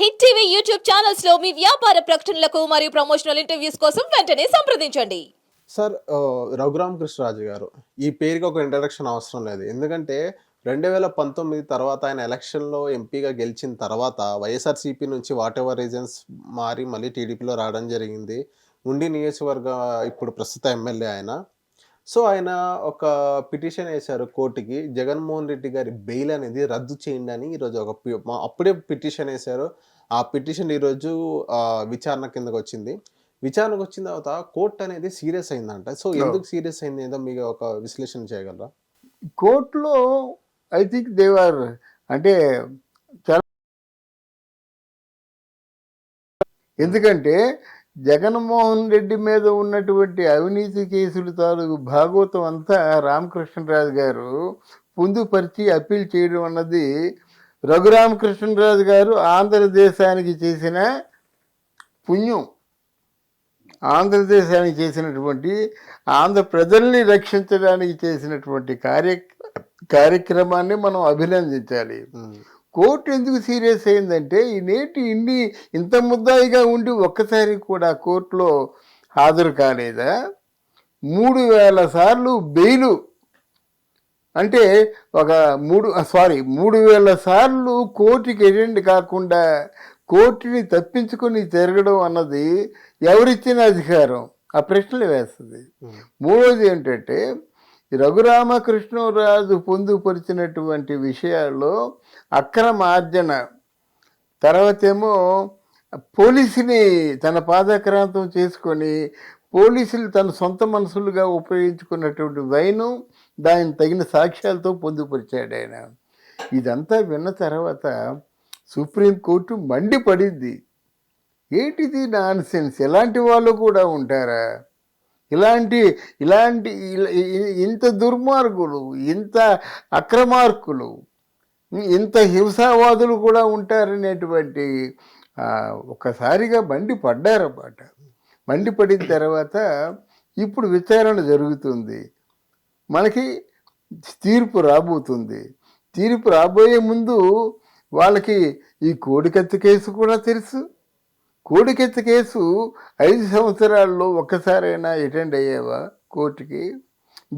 Hit TV YouTube ఛానల్స్లో మీ వ్యాపార ప్రకటనలకు మరియు ప్రమోషనల్ ఇంటర్వ్యూస్ కోసం వెంటనే సంప్రదించండి. సార్ రఘురామ్ కృష్ణరాజు గారు ఈ పేరుకి ఒక ఇంట్రడక్షన్ అవసరం లేదు. ఎందుకంటే రెండు వేల పంతొమ్మిది తర్వాత ఆయన ఎలక్షన్లో ఎంపీగా గెలిచిన తర్వాత వైఎస్ఆర్సీపీ నుంచి వాట్ ఎవర్ రీజన్స్ మారి మళ్ళీ టీడీపీలో రావడం జరిగింది. ఉండి నియోజకవర్గ ఇప్పుడు ప్రస్తుత ఎమ్మెల్యే ఆయన. సో ఆయన ఒక పిటిషన్ వేశారు కోర్టుకి జగన్మోహన్ రెడ్డి గారి బెయిల్ అనేది రద్దు చేయండి అని ఈరోజు ఒక పి- మా- అప్పుడే పిటిషన్ వేశారు. ఆ పిటిషన్ ఈరోజు ఆ, విచారణ కిందకు వచ్చింది. విచారణకు వచ్చిన తర్వాత కోర్టు అనేది సీరియస్ అయిందంట. సో ఎందుకు సీరియస్ అయింది ఏదో మీకు ఒక విశ్లేషణ చేయగలరా? కోర్టులో ఐ థింక్ దేవర్ అంటే చాలా ఎందుకంటే జగన్మోహన్ రెడ్డి మీద ఉన్నటువంటి అవినీతి కేసులు తాలూకు భాగవతం అంతా రామకృష్ణరాజు గారు పొందుపరిచి అప్పీల్ చేయడం అన్నది రఘురామకృష్ణరాజు గారు ఆంధ్రదేశానికి చేసిన పుణ్యం. ఆంధ్రదేశానికి చేసినటువంటి ఆంధ్ర ప్రజల్ని రక్షించడానికి చేసినటువంటి కార్య కార్యక్రమాన్ని మనం అభినందించాలి. కోర్టు ఎందుకు సీరియస్ అయిందంటే ఈ నేటి ఇన్ని ఇంత ముద్దాయిగా ఉండి ఒక్కసారి కూడా కోర్టులో హాజరు కాలేదా? మూడు వేల సార్లు బెయిలు. అంటే ఒక మూడు సారీ మూడు వేల సార్లు కోర్టుకి అటెండ్ కాకుండా కోర్టుని తప్పించుకొని తిరగడం అన్నది ఎవరిచ్చిన అధికారం? ఆ ప్రశ్నలు వేస్తుంది. మూడోది ఏంటంటే రఘురామకృష్ణరాజు పొందుపరిచినటువంటి విషయాల్లో అక్రమ ఆర్జన తర్వాత ఏమో పోలీసుని తన పాదక్రాంతం చేసుకొని పోలీసులు తన సొంత మనసులుగా ఉపయోగించుకున్నటువంటి వైను దాని తగిన సాక్ష్యాలతో పొందుపరిచాడు ఆయన. ఇదంతా విన్న తర్వాత సుప్రీంకోర్టు మండిపడింది. ఏంటిది నాన్సెన్స్? ఎలాంటి ఇలాంటి వాళ్ళు కూడా ఉంటారా? ఇలాంటి ఇలాంటి ఇంత దుర్మార్గులు ఇంత అక్రమార్కులు ఇంత హింసావాదులు కూడా ఉంటారనేటువంటి ఆ, ఒక్కసారిగా మండి పడ్డారన్నమాట. మండిపడిన తర్వాత ఇప్పుడు విచారణ జరుగుతుంది. మనకి తీర్పు రాబోతుంది. తీర్పు రాబోయే ముందు వాళ్ళకి ఈ కోడికత్తి కేసు కూడా తెలుసు. కోడికెత్త కేసు ఐదు సంవత్సరాల్లో ఒక్కసారైనా అటెండ్ అయ్యావా కోర్టుకి?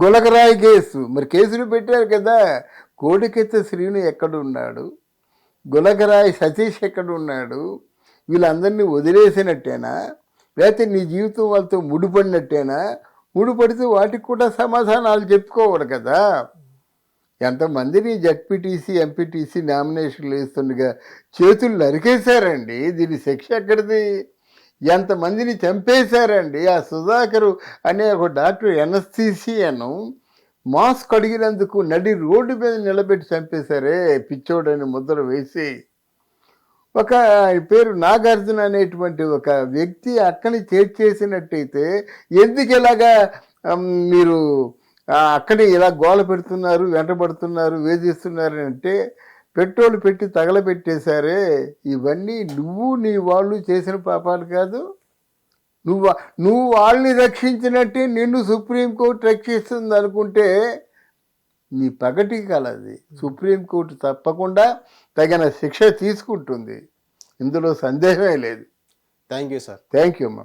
గులకరాయి కేసు. మరి కేసులు పెట్టారు కదా. కోడికెత్త శ్రీను ఎక్కడున్నాడు? గులకరాయి సతీష్ ఎక్కడున్నాడు? వీళ్ళందరినీ వదిలేసినట్టేనా? లేకపోతే నీ జీవితం వాళ్ళతో ముడిపడినట్టేనా? ముడిపడితే వాటికి కూడా సమాధానాలు చెప్పుకోవాలి కదా. ఎంతమందిని జడ్పీటీసీ ఎంపీటీసీ నామినేషన్లు వేస్తుండగా చేతులు నరికేశారండి? దీని శిక్ష ఎక్కడిది? ఎంతమందిని చంపేశారండి? ఆ సుధాకరు అనే ఒక డాక్టర్ ఎనస్థీసియను మాస్క్ అడిగినందుకు నడి రోడ్డు మీద నిలబెట్టి చంపేశారే పిచ్చోడని ముద్ర వేసి. ఒక పేరు నాగార్జున అనేటువంటి ఒక వ్యక్తి అక్కని చేర్చేసినట్టయితే ఎందుకు ఇలాగా మీరు అక్కడే ఇలా గోల పెడుతున్నారు వెంటబడుతున్నారు వేధిస్తున్నారు అంటే పెట్రోల్ పెట్టి తగలబెట్టేశారే. ఇవన్నీ నువ్వు నీ వాళ్ళు చేసిన పాపాలు కాదు. నువ్వు నువ్వు వాళ్ళని రక్షించినట్టే నిన్ను సుప్రీంకోర్టు రక్షిస్తుంది అనుకుంటే నీ పగటి కలది సుప్రీంకోర్టు తప్పకుండా తగిన శిక్ష తీసుకుంటుంది. ఇందులో సందేహమే లేదు. Thank you sir. Thank you అమ్మా.